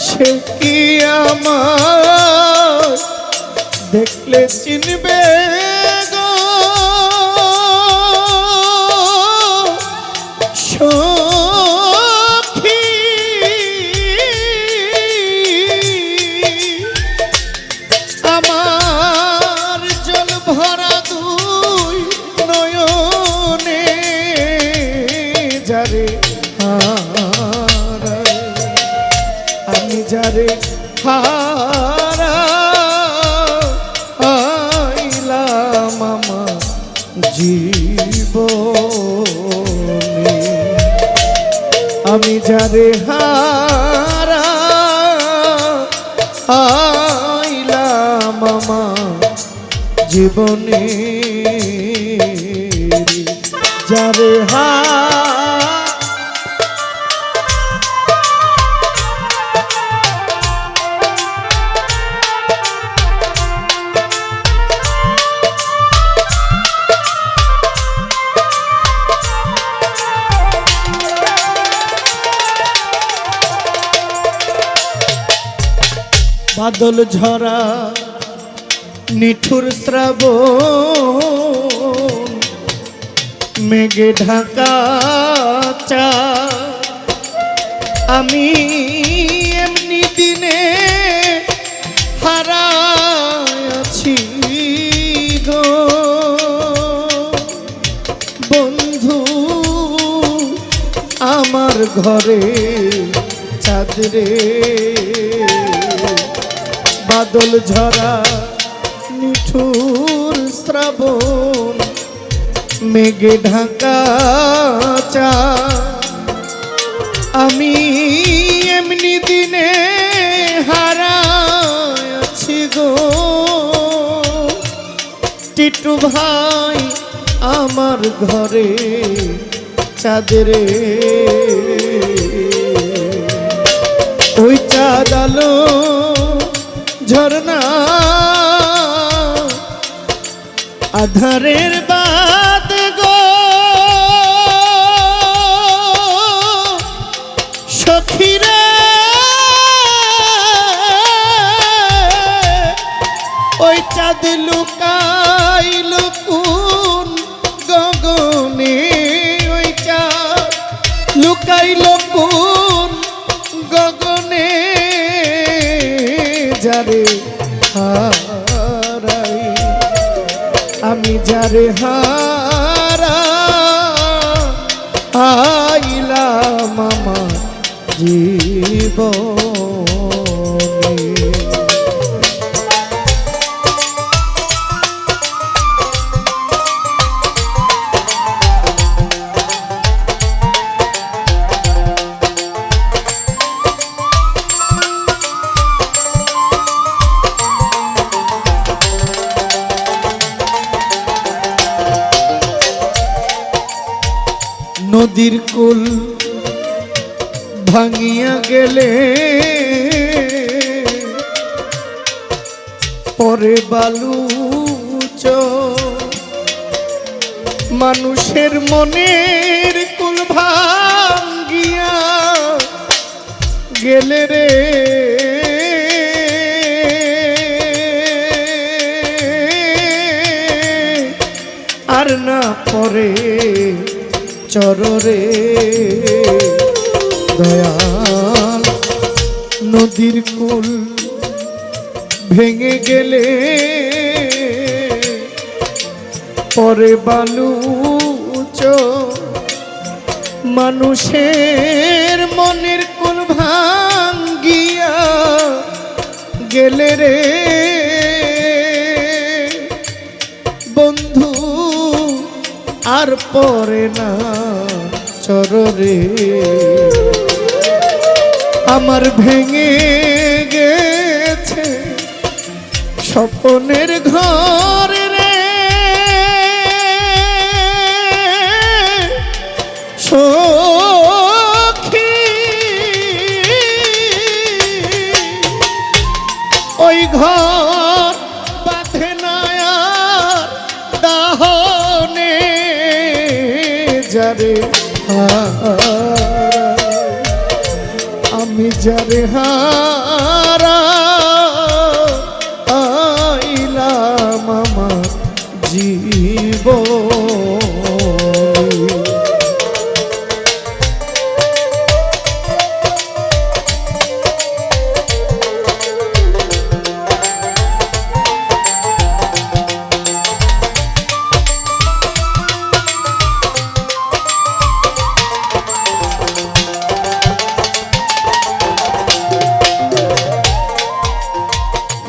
সে কি আমার দেখলে চিনবে জীবনে। আমি যারে হারা আইলাম আমার জীবনে। বাদল ঝরা নিঠুর শ্রাবণ, মেঘে ঢাকা চা। আমি এমনি দিনে হারাছি গো। বন্ধু, আমার ঘরে চাঁদরে বাদল ঝরা নিঠুর শ্রাবণ, মেঘে ঢাকা চা। আমি এমনি দিনে হারাছি গো। টিটু ভাই আমার ঘরে চাঁদরে ঝরনা আধারের বাদ গো। সখীরে ওই চাঁদ লুকাইল কোন যারে হারা আইলাম আমার জীবনে। ভাঙিয়া গেলে পরে বালু মানুষের মনের কুল ভাঙ্গিয়া গেলে রে। আর না পরে চররে দয়াল, নদীর কুল ভেঙে গেলে পরে বালু মানুষের মনের কুল ভাঙ্গিয়া গেলে রে। বন্ধু, আর পরে না চররে আমার ভেঙে গেছে স্বপনের ঘর রে ওই ঘর বাঁধে নয়ার দাহনে যারে হারাই। যারে হারা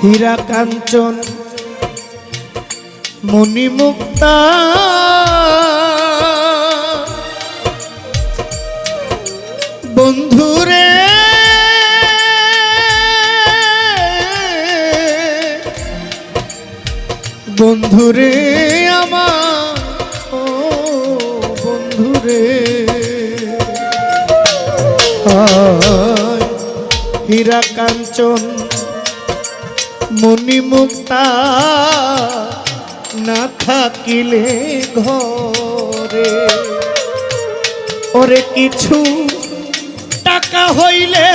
হীরা কাঞ্চন মণিমুক্তা। বন্ধুরে বন্ধুরে আমার ও বন্ধুরে। হীরা কাঞ্চন মণিমুক্তা না থাকিলে ঘরে। ওরে কিছু টাকা হইলে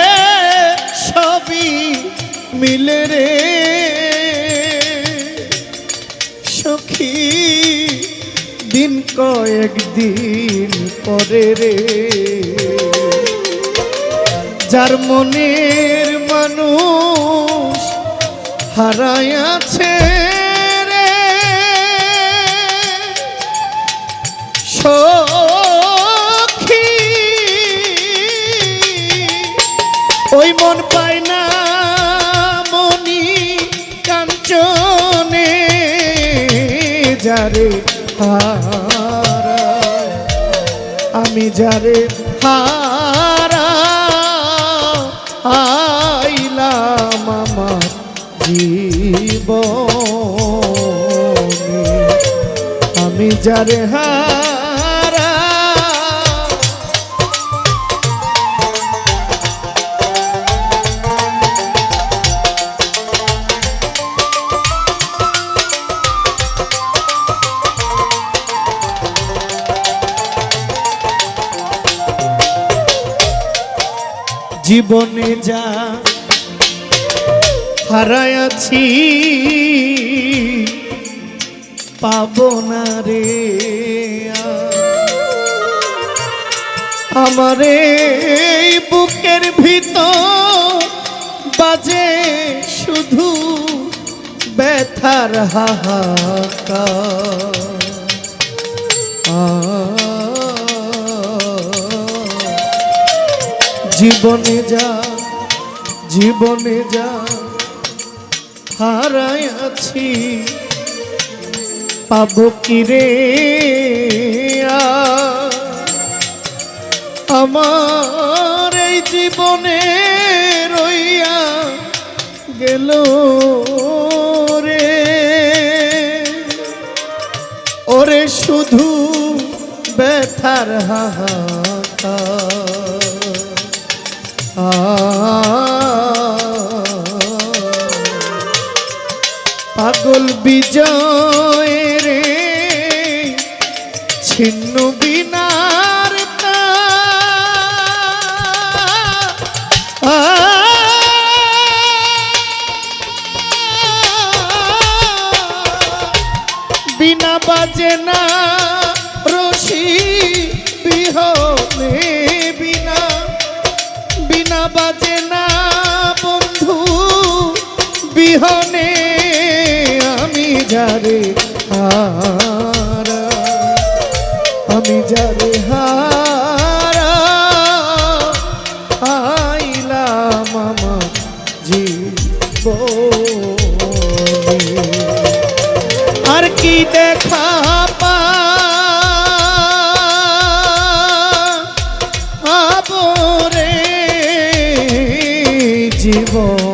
সবই মিলে রে। সখী, দিন কয়েক দিন পরে রে। যার মনের মানুষ হারায়াছে রে। সখী ওই মন পায় না মনি কাঞ্চনে যারে আমি যারে হারা জীব আমি যারে হারা জীবনে যা হারায়াছি পাব না রে আমার এই বুকের ভিতর বাজে শুধু ব্যথার হাহাকার। জীবনে যা জীবনে যা। হারাই আছি। পাব কি রে আমার এই জীবনে রইয়া গেল রে। ওরে শুধু ব্যথার হাহাকার। আ পাগল বিজয় রে, ছিন্ন বিনার বিনা বাজে না রশি বিহনে বিনা। বিনা বাজে না বন্ধু বিহনে যারে হারা আমি যারে হারা আইলাম আমার জীবনে। আর কি দেখা পাবরে জীবন?